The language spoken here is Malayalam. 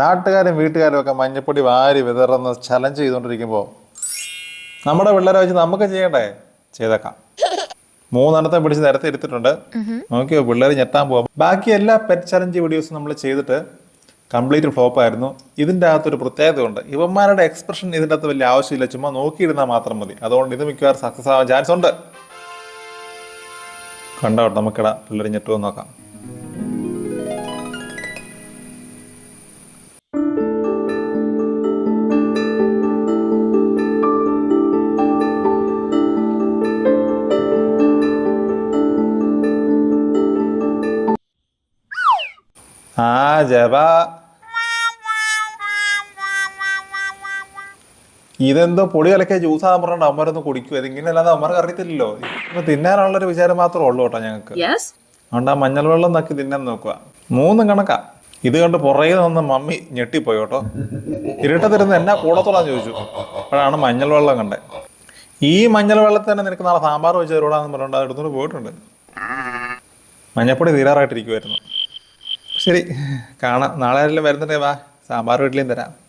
നാട്ടുകാരും വീട്ടുകാരും ഒക്കെ മഞ്ഞപ്പൊടി വാരി വിതറുന്ന ചലഞ്ച് ചെയ്തുകൊണ്ടിരിക്കുമ്പോൾ നമ്മുടെ പിള്ളേരെ വെച്ച് നമുക്ക് ചെയ്യണ്ടേ? ചെയ്തേക്കാം. മൂന്നെണ്ണത്തെ പിടിച്ച് നേരത്തെ എടുത്തിട്ടുണ്ട്. നോക്കിയോ പിള്ളേർ ഞെട്ടാൻ പോവാം. ബാക്കി എല്ലാ പെറ്റ് ചലഞ്ച് വീഡിയോസും നമ്മൾ ചെയ്തിട്ട് കംപ്ലീറ്റ് ഫ്ലോപ്പ് ആയിരുന്നു. ഇതിന്റെ അകത്തൊരു പ്രത്യേകത ഉണ്ട് ഇവന്മാരുടെ എക്സ്പ്രഷൻ ഇതിന്റെ അകത്ത് വലിയ ആവശ്യമില്ല. ചുമ്മാ നോക്കിയിരുന്നാൽ മാത്രം മതി. അതുകൊണ്ട് ഇത് മിക്കവാറും സക്സസ് ആവാൻ ചാൻസ് ഉണ്ട്. കണ്ടോ നമുക്കിടാം പിള്ളേർ ഞെട്ടുമെന്ന് നോക്കാം. ആ ജപ ഇതെന്തോ പൊടി കലക്കിയ ജ്യൂസാന്ന് പറഞ്ഞിട്ട് അമ്മരൊന്ന് കുടിക്കും ഇതിങ്ങനെ അല്ലാതെ അമ്മർക്ക് അറിയത്തില്ലല്ലോ. ഇപ്പൊ തിന്നാനുള്ളൊരു വിചാരം മാത്രമേ ഉള്ളൂ കേട്ടോ ഞങ്ങൾക്ക്? അതുകൊണ്ട് ആ മഞ്ഞൾ വെള്ളം നക്കി തിന്നാൻ നോക്കുക മൂന്നും കണക്കാ. ഇത് കണ്ട് പുറകെ നിന്ന് മമ്മി ഞെട്ടിപ്പോയി കേട്ടോ. ഇരുട്ടത്തിരുന്ന് എന്നാ കൂടത്തോളാന്ന് ചോദിച്ചു. അപ്പോഴാണ് മഞ്ഞൾ വെള്ളം കണ്ടേ. ഈ മഞ്ഞൾ വെള്ളത്തിൽ തന്നെ നിനക്ക് നാളെ സാമ്പാർ വെച്ച് തരൂടാന്ന് പറഞ്ഞിട്ട് അത് എടുത്തുകൊണ്ട് പോയിട്ടുണ്ട്. മഞ്ഞപ്പൊടി തീരാറായിട്ടിരിക്കുമായിരുന്നു ശരി. കാണാം. നാളെ ആരെങ്കിലും വരുന്നുണ്ടേ വാ. സാമ്പാർ വീട്ടിലേയും തരാം.